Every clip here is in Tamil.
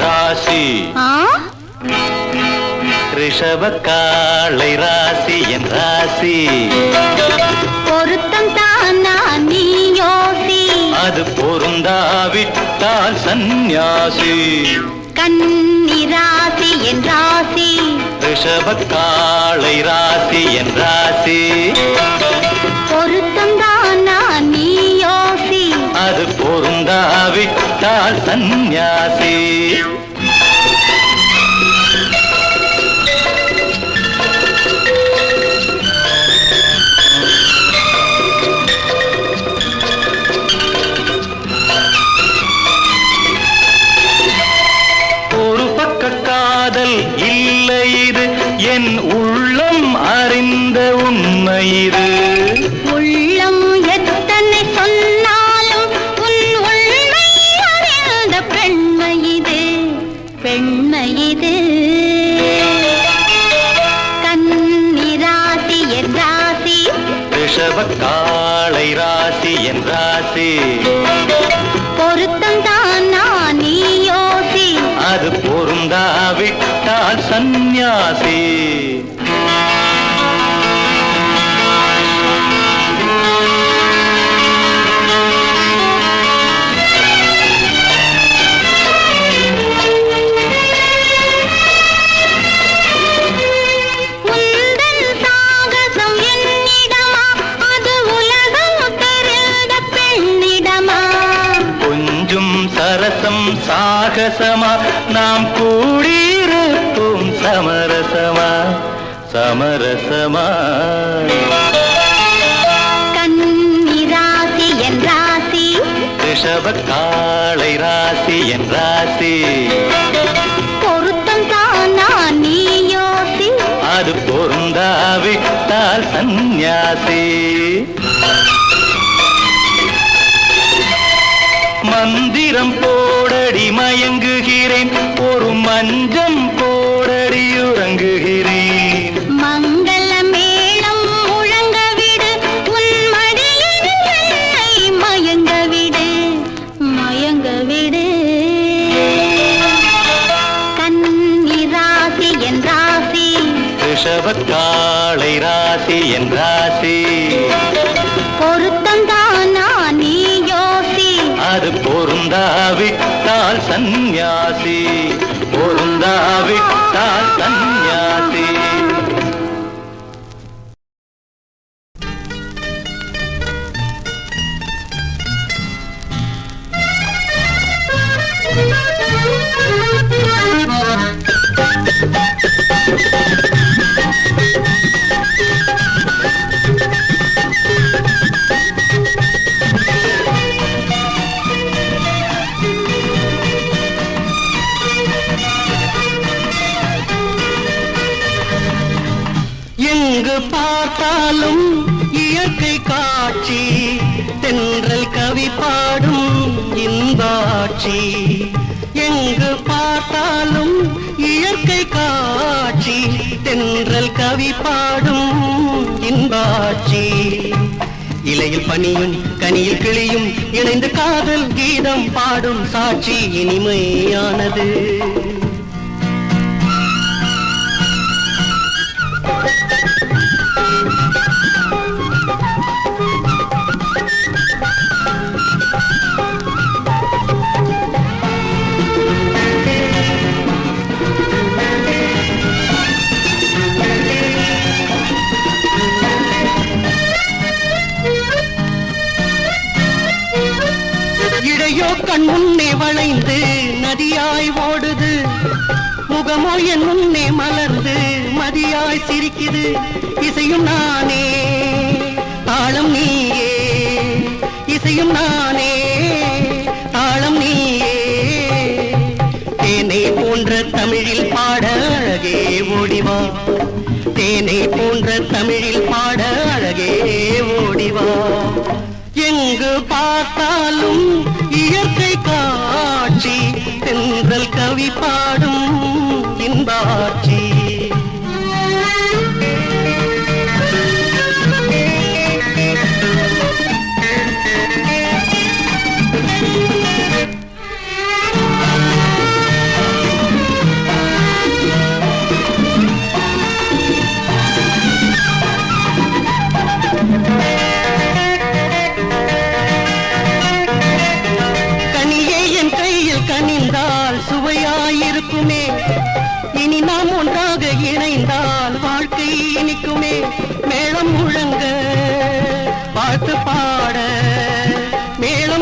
ராசி. ரிஷப காளை ராசி என் ராசி. பொருத்தம் தானா நீ யோசி அது பொருந்தாவிட்டால் சந்நியாசி. கன்னி ராசி என் ராசி. ரிஷப காளை ராசி என் ராசி. சந்நியாசி. ஒரு பக்க காதல் இல்லை இது. என் உள்ளம் அறிந்த உண்மை இது. ராசி. பொருத்தம் தானா நீ யோசி அது பொருந்தாவிட்டால் சந்நியாசி. சாகசமா நாம் கூடியிருப்போம் சமரசமா? சமரசமா? கன்னி ராசி என் ராசி. ரிஷப காளை ராசி என் ராசி. பொருத்தம் தானா நீ யோசி. அது பொருந்தாவிட்டால் சந்நியாசி. மந்திரம் போடடி மயங்குகிறேன். ஒரு மஞ்சம் போடடி உறங்குகிறேன். மங்கள மேளம் முழங்க விடு உன் மடியில் என்னை மயங்க விடு மயங்க விடு கன்னி ராசி என் ராசி. ரிஷப காளை ராசி என் ராசி. விட்டால் சந்நியாசி பொருந்தா விட்டால் சந்நியாசி Thank you. காட்சி. எங்கு பார்த்தாலும் இயற்கை காட்சி. தென்றல் கவி பாடும் இன்பாட்சி இலையில் பனியும் கனியில் கிளியும் இணைந்து காதல் கீதம் பாடும் சாட்சி இனிமையானது. என் முன்னே வளைந்து நதியாய் ஓடுது. முகமோ என் முன்னே மலர்ந்து மதியாய் சிரிக்குது. இசையும் நானே தாளம் நீயே. இசையும் நானே தாளம் நீயே. தேனை போன்ற தமிழில் பாட அழகே ஓடிவா தேனை போன்ற தமிழில் பாட அழகே ஓடிவா எங்கு பார்த்தாலும் இயற்கை காட்சி தென்றல் கவி பாடும் இன்பாட்சி இனி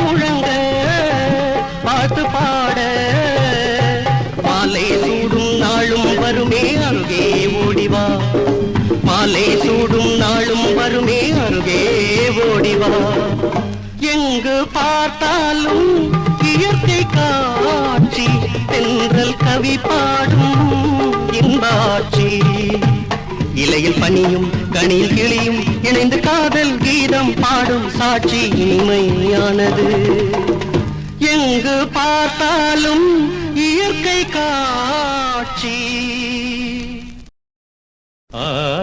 முழங்க பாட்டு பாட. மாலை சூடும் நாளும் வருமே அருகே ஓடிவா மாலை சூடும் நாளும் வருமே அருகே ஓடிவா எங்கு பார்த்தாலும் இயற்கை காட்சி தென்றல் கவி பாடும் இன்பாட்சி இலையில் பனியும் கனியில் கிளியும் இணைந்து காதல் கீதம் பாடும் சாட்சி இனிமையானது. எங்கு பார்த்தாலும் இயற்கை காட்சி. ஆ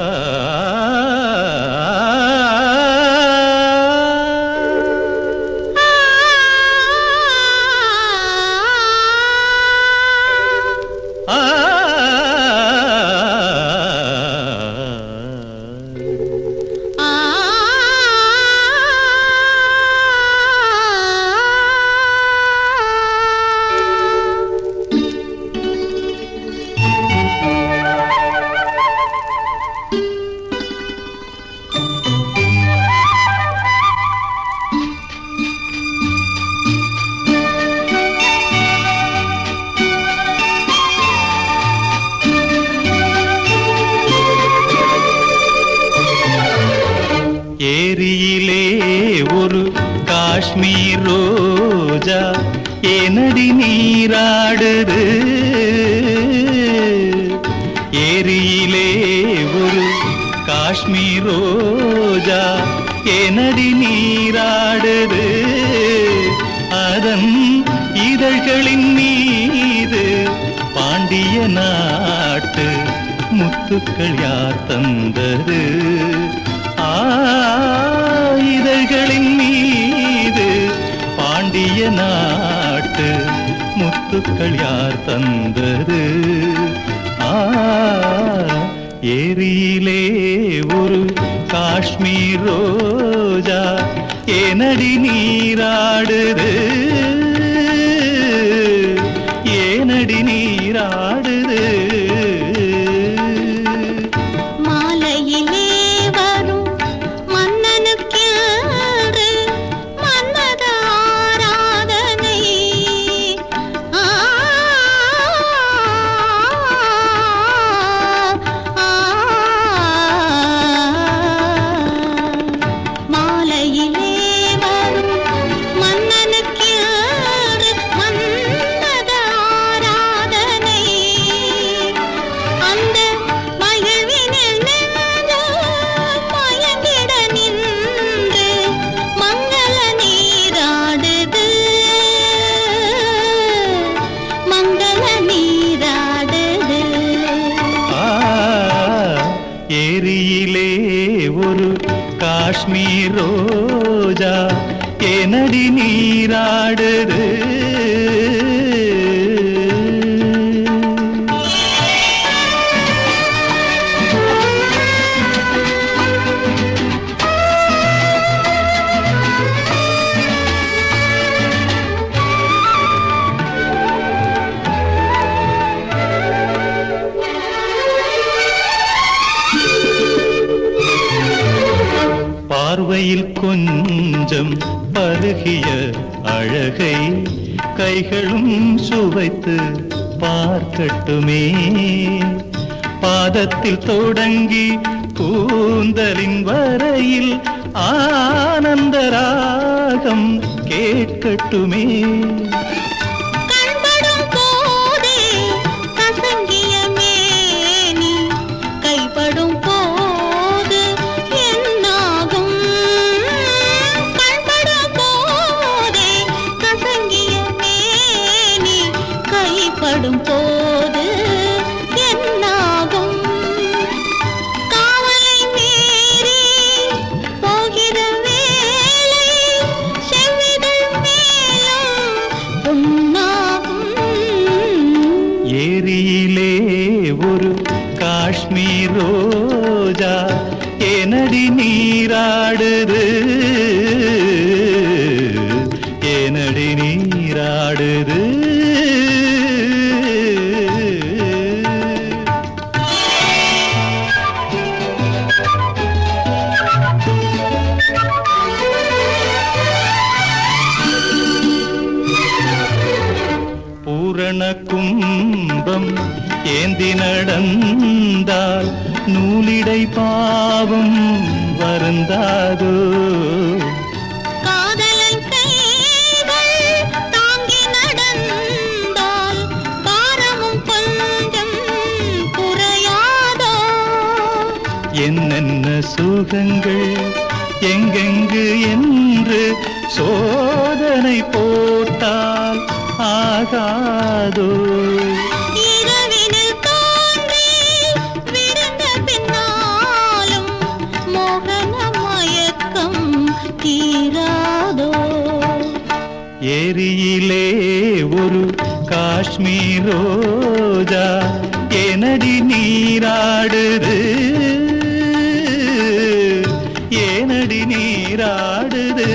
ஆடுது ஏரியிலே ஒரு காஷ்மீர் ரோஜா ஏனடி நீராடுது. அதன் இதழ்களின் மீது பாண்டிய நாட்டு முத்துக்கள் யார் தந்தது? ஆ, முத்துக்கள் யார் தந்தது? ஏரியிலே ஒரு காஷ்மீர் ரோஜா ஏனடி நீராடுது? காஷ்மீர் ரோஜா ஏனடி நீராடுது. பார்வையில் கொஞ்சம் பருகிய அழகை கைகளும் சுவைத்து பார்க்கட்டுமே. பாதத்தில் தொடங்கி கூந்தலின் வரையில் ஆனந்த ராகம் கேட்கட்டுமே. பாடும் போது என்னாகும்? காவலை மீறி போகிற வேலை செவ்விதழ் மேலும் ஏரியிலே ஒரு காஷ்மீர் ரோஜா நீராடுது? கும்பம் ஏந்தி நடந்தால் நூலிடை பாவம் வருந்தாதோ? என்னென்ன சுகங்கள் எங்கெங்கு என்று சோதனை போட்டால் ஆகாதோ? ஏரியிலே ஒரு காஷ்மீர் ரோஜா ஏனடி நீராடுது? ஏனடி நீராடுது?